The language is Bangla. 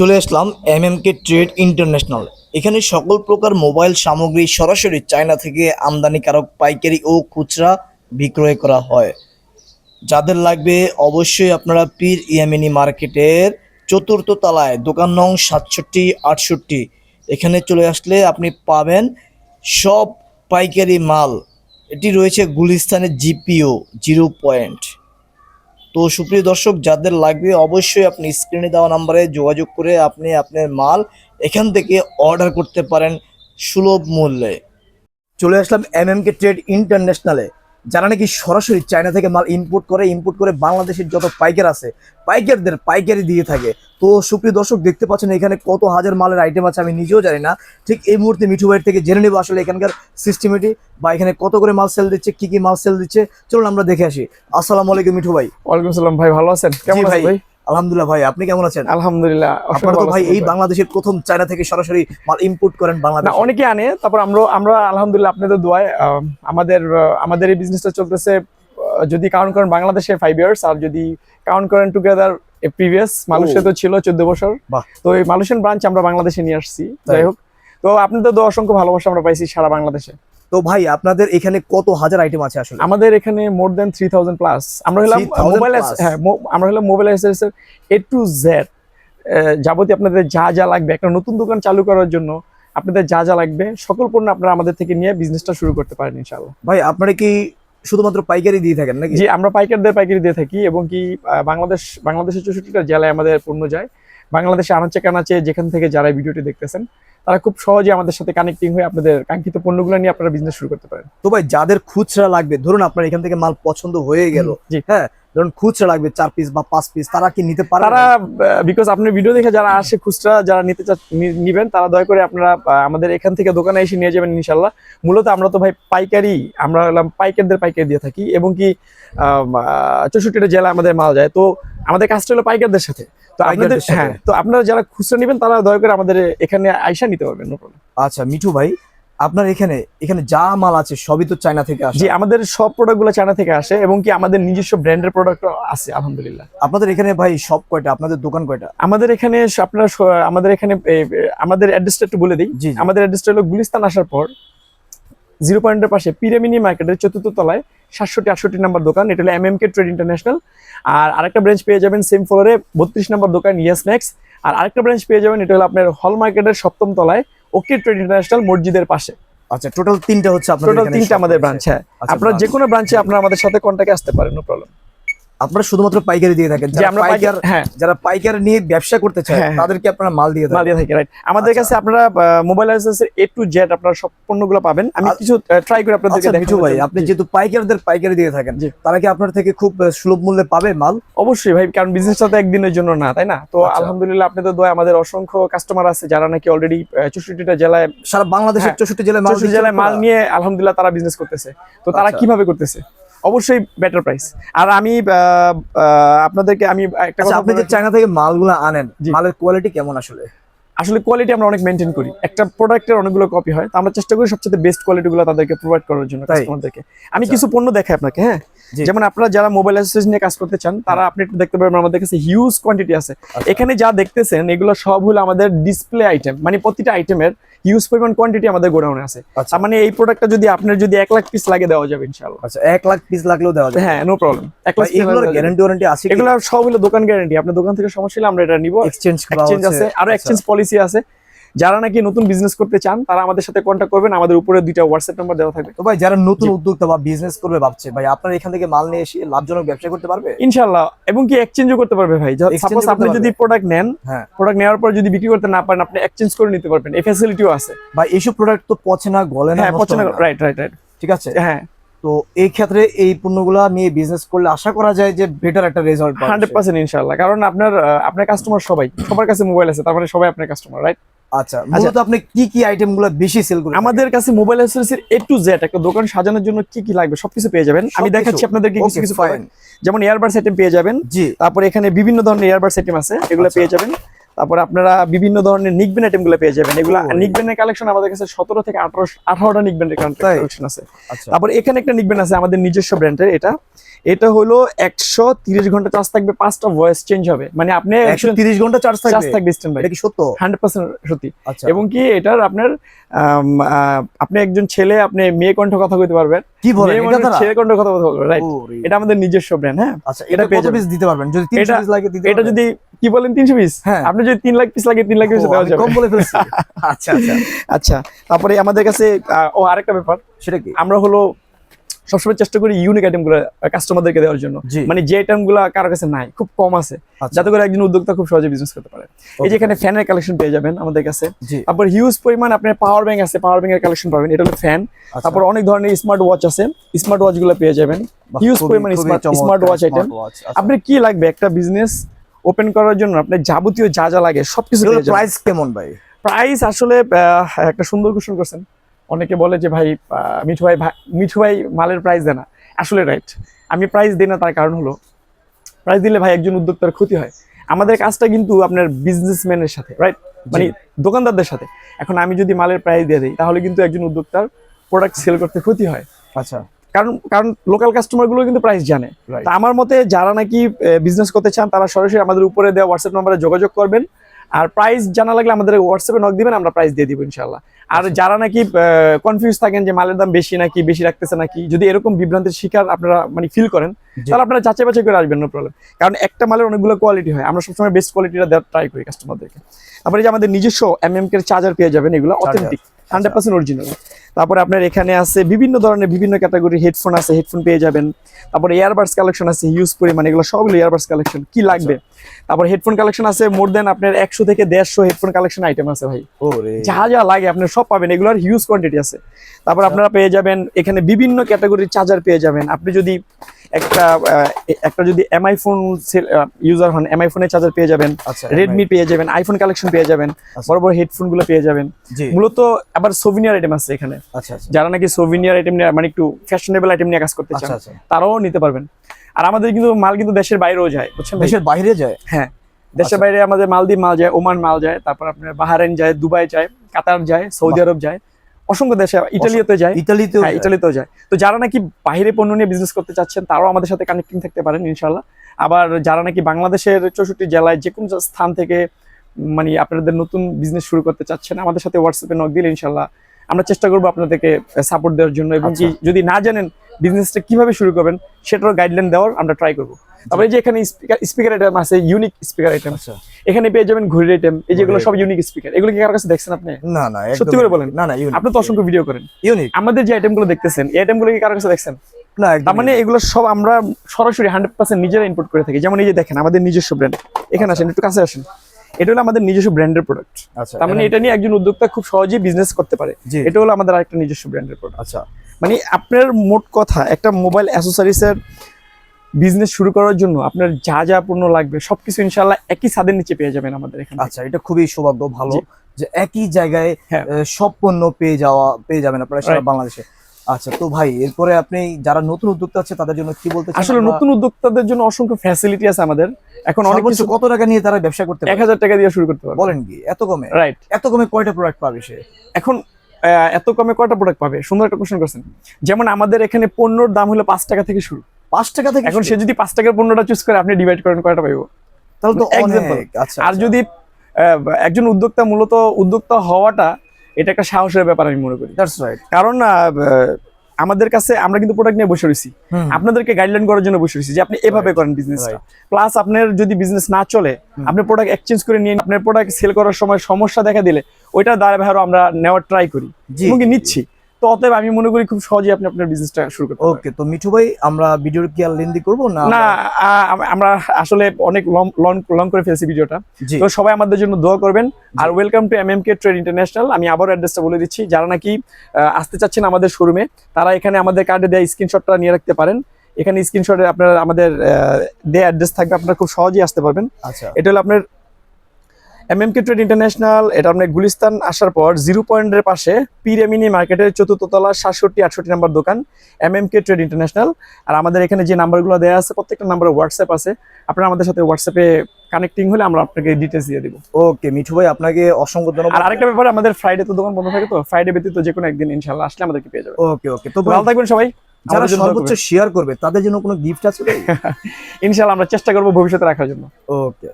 চলে আসলাম M M K trade international এখানে সকল প্রকার মোবাইল সামগ্রী সরাসরি চায়না থেকে আমদানিকারক পাইকারি ও খুচরা বিক্রয় করা হয়। যাদের লাগবে অবশ্যই আপনারা পীর ইয়ামিনি মার্কেটের চতুর্থ তলায়, দোকান নং সাতষট্টি, আটষট্টি। এখানে চলে আসলে আপনি পাবেন সব পাইকারি মাল। এটি রয়েছে গুলিস্তানের জিপিও, জিরো পয়েন্ট। তো সুপ্রিয় দর্শক, যাদের লাগবে অবশ্যই আপনি স্ক্রিনে দেওয়া নাম্বারে যোগাযোগ করে আপনি আপনার মাল এখান থেকে অর্ডার করতে পারেন সুলভ মূল্যে। চলে আসলাম এম এম কে ট্রেড ইন্টারন্যাশনালে যারা নাকি সরাসরি চায়না থেকে মাল ইম্পোর্ট করে ইম্পোর্ট করে বাংলাদেশের যত পাইকার আছে পাইকারদের পাইকারি দিয়ে থাকে। তো সুপ্রিয় দর্শক দেখতে পাচ্ছেন এখানে কত হাজার মালের আইটেম আছে আমি নিজেও জানি না। ঠিক এই মুহূর্তে মিঠু ভাইয়ের থেকে জেনে নেব আসলে এখানকার সিস্টেমেটি বা এখানে কত করে মাল সেল দিচ্ছে কি কি মাল সেল দিচ্ছে। চলুন আমরা দেখে আসি। আসসালামু আলাইকুম মিঠু ভাই। ওয়ালাইকুম আসসালাম ভাই ভালো আছেন? কেমন ভাই। ভাই? আলহামদুলিল্লাহ ভাই আপনি কেমন আছেন? আলহামদুলিল্লাহ আপনারা তো ভাই এই বাংলাদেশের প্রথম চায়না থেকে সরাসরি মাল ইম্পোর্ট করেন বাংলাদেশ। অনেকে আনে তারপর আমরা আমরা আলহামদুলিল্লাহ আপনাদের দোয়ায় আমাদের আমাদের এই বিজনেসটা চলতেছে যদি কাউন্ট করেন বাংলাদেশে ফাইভ ইয়ার্স আর যদি কাউন্ট করেন টুগেদার প্রিভিয়াস মালয়েশিয়া তো ছিল চোদ্দ বছর। তো এই মালয়েশিয়ান ব্রাঞ্চ আমরা বাংলাদেশে নিয়ে আসছি যাই হোক। তো আপনাদের দোয়া অসংখ্য ভালোবাসা আমরা পাইছি সারা বাংলাদেশে। তো ভাই আপনাদের এখানে কত হাজার আইটেম আছে আসলে? আমাদের এখানে more than three thousand plus আমরা হলাম মোবাইল হ্যাঁ আমরা হলাম মোবাইল অ্যাসেসের এ টু জেড যাবতীয় আপনাদের যা যা লাগবে একটা নতুন দোকান চালু করার জন্য আপনাদের যা যা লাগবে সকল পণ্য আপনারা আমাদের থেকে নিয়ে বিজনেসটা শুরু করতে পারেন ইনশাআল্লাহ। ভাই আপনারা কি শুধুমাত্র পাইকারি দিয়ে থাকেন নাকি? জি আমরা পাইকারদের পাইকারি দিয়ে থাকি এবং কি বাংলাদেশ বাংলাদেশের চৌষট্টিটা জেলায় আমাদের পণ্য যায়। বাংলাদেশে আনাচে কানাচে যেখান থেকে যারা ভিডিওটি দেখতেছেন তারা খুব সহজে আমাদের সাথে কানেক্টিং হয়ে আপনাদের কাঙ্ক্ষিত পণ্যগুলো নিয়ে আপনারা বিজনেস শুরু করতে পারেন। তো ভাই যাদের খুচরা লাগবে ধরুন আপনার এখান থেকে মাল পছন্দ হয়ে গেল হ্যাঁ ধরুন খুচরা লাগবে চার পিস বা পাঁচ পিস তারা কি নিতে পারে? তারা বিকজ আপনার ভিডিও দেখে যারা আসে খুচরা যারা নিতে নিবেন তারা দয়া করে আপনারা আমাদের এখান থেকে দোকানে এসে নিয়ে যাবেন ইনশাল্লাহ মূলত আমরা তো ভাই পাইকারি আমরা হলাম পাইকারদের পাইকারি দিয়ে থাকি এবং কি চৌষট্টিটা জেলা আমাদের মাল যায়। তো আমাদের কাজটা হলো পাইকারদের সাথে। তো আপনাদের হ্যাঁ তো আপনারা যারা খুচরা নেবেন তারা দয়া করে আমাদের এখানে আইসা নিতে পারবেন আচ্ছা মিঠু ভাই আপনার এখানে এখানে যা মাল আছে সবই তো চায়না থেকে আসে। জি আমাদের সব প্রোডাক্টগুলো চায়না থেকে আসে এবং কি আমাদের নিজস্ব ব্র্যান্ডের প্রোডাক্ট আছে আলহামদুলিল্লাহ। আপনাদের এখানে ভাই সব কয়টা? আপনাদের দোকান কয়টা? আমাদের এখানে আপনার আমাদের এখানে আমাদের অ্যাড্রেসটা একটু বলে দিই। জি জি। আমাদের অ্যাড্রেসটা হলো গুলিস্তান আসার পর জিরো পয়েন্টের পাশে পিরামিনি মার্কেটের চতুর্থ তলায় সাতষট্টি আটষট্টি নাম্বার দোকান। এটা হলো M M K trade international আর আরেকটা ব্রাঞ্চ পেয়ে যাবেন সেম ফ্লোরে বত্রিশ নাম্বার দোকান ইয়াস নেক্স আর আরেকটা ব্রাঞ্চ পেয়ে যাবেন এটা হলো আপনার হল মার্কেটের সপ্তম তলায়। ওকে ট্রেড ইন্টারন্যাশনাল মসজিদের পাশে। আচ্ছা টোটাল তিনটা হচ্ছে আপনাদের টোটাল তিনটা আমাদের ব্রাঞ্চ হ্যাঁ। আচ্ছা, আপনারা যে কোনো ব্রাঞ্চে আপনারা আমাদের সাথে কন্ট্যাক্টে আসতে পারেন নো প্রবলেম আপনারা শুধুমাত্র পাইকারি দিয়ে থাকেন। যে যারা আমরা পাইকার হ্যাঁ। যারা পাইকার নিয়ে ব্যবসা করতে চায় হ্যাঁ, হ্যাঁ। তাদেরকে আপনারা মাল দিয়ে মাল দিয়ে থাকি রাইট আমাদের আচ্ছা। কাছে আপনারা মোবাইল লাইসেন্সের এ টু জেড আপনারা সব পণ্যগুলো পাবেন। আমি কিছু ট্রাই করে আপনাদেরকে আচ্ছা দেখানোর ভাই আপনি যেহেতু পাইকারদের পাইকারি দিয়ে থাকেন তারা কি আপনার থেকে খুব সুলভ মূল্যে পাবে মাল? অবশ্যই ভাই কারণ বিজনেসটা তো একদিনের জন্য না তাই না? তো আচ্ছা। আলহামদুলিল্লাহ আপনাদের দোয়া আমাদের অসংখ্য কাস্টমার আছে যারা নাকি অলরেডি চৌষট্টিটা জেলায় সারা বাংলাদেশের হ্যাঁ, চৌষট্টি জেলায় মাল জেলায় মাল নিয়ে আলহামদুলিল্লাহ তারা বিজনেস করতেছে। তো তারা। কীভাবে করতেছে? অবশ্যই বেটার প্রাইস আর আমি আপনাদেরকে আমি একটা আচ্ছা কথা আপনি যে চায়না থেকে মালগুলো আনেন। মালের কোয়ালিটি কেমন আসলে আসলে কোয়ালিটি আমরা অনেক মেনটেন করি একটা প্রোডাক্টের অনেকগুলো কপি হয় তো আমরা চেষ্টা করি সবচেয়ে বেস্ট কোয়ালিটিগুলো তাদেরকে প্রোভাইড করার জন্য তাই? কাস্টমারদেরকে আমি আচ্ছা। কিছু পণ্য দেখাই আপনাকে হ্যাঁ। যেমন আপনারা যারা মোবাইল অ্যাসেসরিজ নিয়ে কাজ করতে চান তারা আপনি একটু দেখতে পারবেন আমাদের কাছে হিউজ কোয়ান্টিটি আছে। আচ্ছা। এখানে যা দেখতেছেন এগুলো সব হলো আমাদের ডিসপ্লে আইটেম মানে প্রতিটা আইটেমের হিউজ পরিমাণ কোয়ান্টিটি আমাদের গোডাউনে আছে। আচ্ছা। তার মানে এই প্রোডাক্টটা যদি আপনার যদি এক লাখ পিস লাগে দেওয়া যাবে ইনশাআল্লাহ। আচ্ছা এক লাখ পিস লাগলেও দেওয়া যাবে। হ্যাঁ নো প্রবলেম এক লাখ এগুলোর গ্যারান্টি ওয়ারেন্টি আছে এগুলো সব হলো দোকান গ্যারান্টি আপনার দোকান থেকে সমস্যা হলে আমরা এটা নিব। এক্সচেঞ্জ এক্সচেঞ্জ আছে আরও আচ্ছা। এক্সচেঞ্জ পলিসি আছে। যারা নাকি নতুন বিজনেস করতে চান তারা আমাদের সাথে কন্ট্যাক্ট করবেন। আমাদের উপরে দুইটা হোয়াটসঅ্যাপ নাম্বার দেওয়া থাকবে। তো ভাই যারা নতুন উদ্যোক্তা বা বিজনেস করবে ভাবছে ভাই আপনার এখান থেকে মাল নিয়ে এসে লাভজনক ব্যবসা করতে পারবে? ইনশাআল্লাহ। এবং কি এক্সচেঞ্জও করতে পারবে ভাই। সাপোজ আপনি যদি প্রোডাক্ট নেন হ্যাঁ। প্রোডাক্ট নেওয়ার পর যদি বিক্রি করতে না পারেন আপনি এক্সচেঞ্জ করে নিতে পারবেন। এই ফ্যাসিলিটিও আছে। ভাই এইসব প্রোডাক্ট তো পচে না গলে না হ্যাঁ নষ্ট না। রাইট রাইট রাইট ঠিক আছে? হ্যাঁ। তো এই ক্ষেত্রে এই পণ্যগুলা নিয়ে বিজনেস করলে আশা করা যায় যে বেটার একটা রেজাল্ট হান্ড্রেড পার্সেন্ট ইনশাআল্লাহ। কারণ আপনার আপনার কাস্টমার সবাই সবার কাছে মোবাইল আছে তার মানে সবাই আপনার কাস্টমার রাইট আচ্ছা মূলত আপনি কি কি আইটেমগুলো বেশি সেল করেন আমাদের কাছে মোবাইল অ্যাক্সেসরিজের এ টু জেড একটা দোকান সাজানোর জন্য কি কি লাগবে সবকিছু পেয়ে যাবেন। আমি? দেখাচ্ছি আপনাদেরকে কিছু কিছু product। যেমন এয়ারবাডস আইটেম পেয়ে যাবেন। জি। তারপরে এখানে বিভিন্ন ধরনের এয়ারবাডস আইটেম আছে এগুলো আচ্ছা। পেয়ে যাবেন। তারপরে আপনারা বিভিন্ন ধরনের নিকবেন আইটেমগুলো পেয়ে যাবেন। এগুলো Oh. নিকবেনের কালেকশন আমাদের কাছে সতেরো থেকে আঠারো আঠারোটা নিকবেনের? কালেকশন আছে। আচ্ছা। তারপর এখানে একটা নিকবেন আছে আমাদের নিজস্ব ব্র্যান্ডের এটা। এটা হলো একশো তিরিশ ঘণ্টা চার্জ থাকবে পাঁচটা ভয়েস চেঞ্জ হবে। মানে আপনি একশো তিরিশ ঘণ্টা চার্জ চার্জ থাকবে? স্ট্যান্ড বাই এটা কি সত্য? হান্ড্রেড পার্সেন্ট সত্যি। আচ্ছা। এবং কি এটার আপনার আপনি একজন ছেলে আপনি মেয়ে কণ্ঠ কথা কইতে পারবেন। কি বলেন? এটা ছেলে কণ্ঠ কথা বলতে পারবেন রাইট এটা আমাদের নিজস্ব ব্র্যান্ড হ্যাঁ? আচ্ছা এটা কত পিস দিতে পারবেন? যদি 300 পিস লাগে দিতে এটা যদি কি বলেন তিনশো পিস হ্যাঁ। আপনি যদি তিন লাখ পিস লাগে তিন লাখ পিস দেওয়া যাবে কম বলে ফেলছি। আচ্ছা আচ্ছা। আচ্ছা। তারপরে আমাদের কাছে ও আরেকটা ব্যাপার। সেটা কি? আমরা হলো সবসময় চেষ্টা করি ইউনিক আইটেমগুলো কাস্টমারদেরকে দেওয়ার জন্য। মানে যে আইটেমগুলো কারও কাছে নাই খুব কম আছে। আচ্ছা, যাতে করে একজন উদ্যোক্তা খুব সহজে বিজনেস করতে পারে। এই যে এখানে ফ্যানের কালেকশন পেয়ে যাবেন আমাদের কাছে। তারপর হিউজ পরিমাণ আপনার পাওয়ার ব্যাংক আছে পাওয়ার ব্যাংকের কালেকশন পাবেন। এটা হলো ফ্যান আচ্ছা। তারপর অনেক ধরনের স্মার্ট ওয়াচ আছে। স্মার্ট ওয়াচগুলো পেয়ে যাবেন। হিউজ পরিমাণ smart watch, আচ্ছা। আপনার কি লাগবে? একটা বিজনেস ওপেন করার জন্য আপনার যাবতীয় যা যা লাগে সবকিছু প্রাইস কেমন ভাই? প্রাইস আসলে একটা সুন্দর কোশ্চেন করছেন। অনেকে বলে যে ভাই মিঠু ভাই মিঠু ভাই মালের প্রাইস দেয় না। আসলে রাইট আমি প্রাইস দিই না তার কারণ হলো প্রাইস দিলে ভাই একজন উদ্যোক্তার ক্ষতি হয়। আমাদের কাজটা কিন্তু আপনার বিজনেসম্যানের সাথে রাইট মানে দোকানদারদের সাথে। এখন আমি যদি মালের প্রাইস দিয়ে দিই তাহলে কিন্তু একজন উদ্যোক্তার প্রোডাক্ট সেল করতে ক্ষতি হয়। আচ্ছা। কারণ কারণ লোকাল কাস্টমারগুলো কিন্তু প্রাইস জানে। তা আমার মতে যারা নাকি বিজনেস করতে চান তারা সরাসরি আমাদের উপরে দেওয়া হোয়াটসঅ্যাপ নাম্বারে যোগাযোগ করবেন। আর প্রাইস জানা লাগলে আমাদের হোয়াটসঅ্যাপে নক দিবেন আমরা প্রাইস দিয়ে দিব ইনশাল্লাহ আর আচ্ছা। যারা নাকি কনফিউজ থাকেন যে মালের দাম বেশি নাকি বেশি রাখতেছে নাকি যদি এরকম বিভ্রান্তির শিকার আপনারা মানে ফিল করেন তাহলে আপনারা যাচাই বাছাই করে আসবেন নো প্রবলেম কারণ একটা মালের অনেকগুলো কোয়ালিটি হয় আমরা সবসময় বেস্ট কোয়ালিটিটা দেওয়ার ট্রাই করি কাস্টমারদেরকে তারপরে যে আমাদের নিজস্ব এম এম কে চার্জার পেয়ে যাবেন এগুলো অথেন্টিক হান্ড্রেড পার্সেন্ট অরিজিনাল তারপরে আপনার এখানে আছে বিভিন্ন ধরনের বিভিন্ন ক্যাটাগরি হেডফোন আছে হেডফোন পেয়ে যাবেন। তারপরে ইয়ারবাডস কালেকশন আছে হিউজ পরিমাণ এগুলো সবগুলো ইয়ারবাডস কালেকশন কি লাগবে? তারপর হেডফোন কালেকশন আছে মোর দেন আপনার একশো থেকে দেড়শো হেডফোন কালেকশন আইটেম আছে ভাই। যা যা লাগে আপনার সব পাবেন এগুলোর হিউজ কোয়ান্টিটি আছে। তারপর আপনারা পেয়ে যাবেন এখানে বিভিন্ন ক্যাটাগরির চার্জার পেয়ে যাবেন। আপনি যদি একটা একটা যদি এমআই ফোন ইউজার হন এমআই ফোনের চার্জার পেয়ে যাবেন আচ্ছা রেডমি পেয়ে যাবেন আইফোন কালেকশন পেয়ে যাবেন আচ্ছা। বড় বড় হেডফোনগুলো পেয়ে যাবেন। মূলত আবার সোভিনিয়ার আইটেম আছে এখানে। আচ্ছা আচ্ছা। যারা নাকি সোভিনিয়ার আইটেম নিয়ে মানে একটু ফ্যাশনেবল আইটেম নিয়ে কাজ করতে চান আচ্ছা আচ্ছা। তারাও নিতে পারবেন। আর আমাদের কিন্তু মাল কিন্তু দেশের বাইরেও যায় বুঝছেন দেশের বাইরে যায়? হ্যাঁ। দেশের আচ্ছা। বাইরে আমাদের মালদ্বীপ মাল যায় ওমান মাল যায় তারপর আপনার বাহারাইন যায় দুবাই যায় কাতার যায় সৌদি আরব যায়। অসংখ্য দেশে ইটালিতে যায়। ইতালিতেও হ্যাঁ? ইটালিতেও যায়। তো যারা নাকি বাইরে পণ্য নিয়ে বিজনেস করতে চাচ্ছেন তারাও আমাদের সাথে কানেক্টিং থাকতে পারেন ইনশাল্লাহ আবার যারা নাকি বাংলাদেশের চৌষট্টি জেলায় যে কোনো স্থান থেকে মানে আপনাদের নতুন বিজনেস শুরু করতে চাচ্ছেন আমাদের সাথে হোয়াটসঅ্যাপে নক দিলে ইনশাল্লাহ আমরা চেষ্টা করব আপনাদেরকে সাপোর্ট দেওয়ার জন্য। এবং আচ্ছা। যদি না জানেন বিজনেসটা কীভাবে শুরু করবেন সেটারও গাইডলাইন দেওয়ার আমরা ট্রাই করব। তারপরে যে এখানে স্পিকার স্পিকার আইটেম আছে ইউনিক স্পিকার আইটেম আচ্ছা। এখানে পেয়ে যাবেন ঘড়ির আইটেম এই যেগুলো সব ইউনিক স্পিকার এগুলো কি কারোর কাছে দেখছেন আপনি? না না সত্যি করে বলেন। না না আপনি তো অসংখ্য ভিডিও করেন। ইউনিক আমাদের যে আইটেমগুলো দেখতেছেন এই আইটেমগুলো কি কারোর কাছে দেখছেন? না তার মানে এগুলো সব আমরা সরাসরি হান্ড্রেড পার্সেন্ট নিজেরা ইনপুট করে থাকি। যেমন এই যে দেখেন আমাদের নিজস্ব ব্র্যান্ড এখানে আসেন একটু কাছে আসেন। এটা হলো আমাদের নিজস্ব ব্র্যান্ডের প্রোডাক্ট আচ্ছা তার মানে এটা নিয়ে একজন উদ্যোক্তা খুব সহজেই বিজনেস করতে পারে। এটা হলো আমাদের আরেকটা নিজস্ব ব্র্যান্ডের প্রোডাক্ট আচ্ছা। মানে আপনার মোট কথা একটা মোবাইল অ্যাসেসরিজের বিজনেস শুরু করার জন্য আপনার যা যা পণ্য লাগবে সবকিছু ইনশাল্লাহ একই ছাদের নিচে পেয়ে যাবেন আমাদের এখানে আচ্ছা এটা খুবই সৌভাগ্য ভালো যে একই জায়গায় হ্যাঁ। সব পণ্য পেয়ে যাওয়া পেয়ে যাবেন আপনারা সারা বাংলাদেশে। আচ্ছা তো ভাই এরপরে আপনি যারা নতুন উদ্যোক্তা আছে তাদের জন্য কি বলতে আসলে নতুন উদ্যোক্তাদের জন্য অসংখ্য ফ্যাসিলিটি আছে আমাদের। এখন অনেক কিছু কত টাকা নিয়ে তারা ব্যবসা করতে এক পারে হাজার টাকা দিয়ে শুরু করতে পারবে। বলেন কি এত কমে? রাইট এত কমে কয়টা প্রোডাক্ট পাবে সে? এখন এত কমে কয়টা প্রোডাক্ট পাবে? সুন্দর একটা কোশ্চেন করছেন। যেমন আমাদের এখানে পণ্যর দাম হলো পাঁচ টাকা থেকে শুরু। পাঁচ টাকা থেকে এখন সে যদি পাঁচ টাকার পণ্যটা চুজ করে আপনি ডিভাইড করেন কয়টা পাইবো? তাহলে তো আচ্ছা আর আচ্ছা। যদি একজন উদ্যোক্তা মূলত উদ্যোক্তা হওয়াটা এটা একটা সাহসের ব্যাপার আমি মনে করি। দ্যাটস রাইট কারণ আমাদের কাছে আমরা কিন্তু প্রোডাক্ট নিয়ে বসে রয়েছি। আপনাদেরকে গাইডলাইন করার জন্য বসে রয়েছি যে আপনি এভাবে করেন বিজনেসটা Right. প্লাস আপনার যদি বিজনেস না চলে। আপনি প্রোডাক্ট এক্সচেঞ্জ করে নিয়ে আপনার প্রোডাক্ট সেল করার সময় সমস্যা দেখা দিলে ওইটা দ্বারা আমরা নেওয়ার ট্রাই করি। নিচ্ছি। তো অতএব আমি মনে করি খুব সহজেই আপনি আপনার বিজনেসটা শুরু করতে ওকে তো মিঠু ভাই আমরা ভিডিওর কি আর লেন্দি করব না না আমরা- আসলে অনেক লং লং করে ফেলছি ভিডিওটা তো সবাই আমাদের জন্য দোয়া করবেন। আর welcome to M M K trade international আমি আবার অ্যাড্রেসটা বলে দিচ্ছি। যারা নাকি আসতে চাচ্ছেন আমাদের শোরুমে তারা এখানে আমাদের কার্ডে দেওয়া স্ক্রিনশটটা নিয়ে রাখতে পারেন। এখানে স্ক্রিনশটে আপনার আমাদের দেয়া অ্যাড্রেস থাকবে। আপনারা খুব সহজেই আসতে পারবেন। আচ্ছা। এটা হলো আপনার M M K trade international এটা আপনার গুলিস্তান আসার পর জিরো পয়েন্টের পাশে পিরামিনি মার্কেটের চতুর্থ তলা সাতষট্টি আটষট্টি নাম্বার দোকান M M K trade international আর আমাদের এখানে যে নাম্বারগুলো দেওয়া আছে প্রত্যেকটা নাম্বারে হোয়াটসঅ্যাপ আছে। আপনারা আমাদের সাথে হোয়াটসঅ্যাপে কানেক্টিং হলে আমরা আপনাকে ডিটেলস দিয়ে দিব। ওকে মিঠু ভাই আপনাকে অসংখ্য আর ধন্যবাদ আরেকটা ব্যাপারে আমাদের ফ্রাইডে তো দোকান বন্ধ থাকে তো ফ্রাইডে ব্যতীত যে কোনো একদিন ইনশাল্লাহ আসলে আমাদেরকে পেয়ে যাবে ওকে ওকে তো ভালো থাকবেন সবাই যারা সর্বোচ্চ শেয়ার করবে তাদের জন্য কোনো গিফট আছে ইনশাল্লাহ আমরা চেষ্টা করব ভবিষ্যতে রাখার জন্য। ওকে।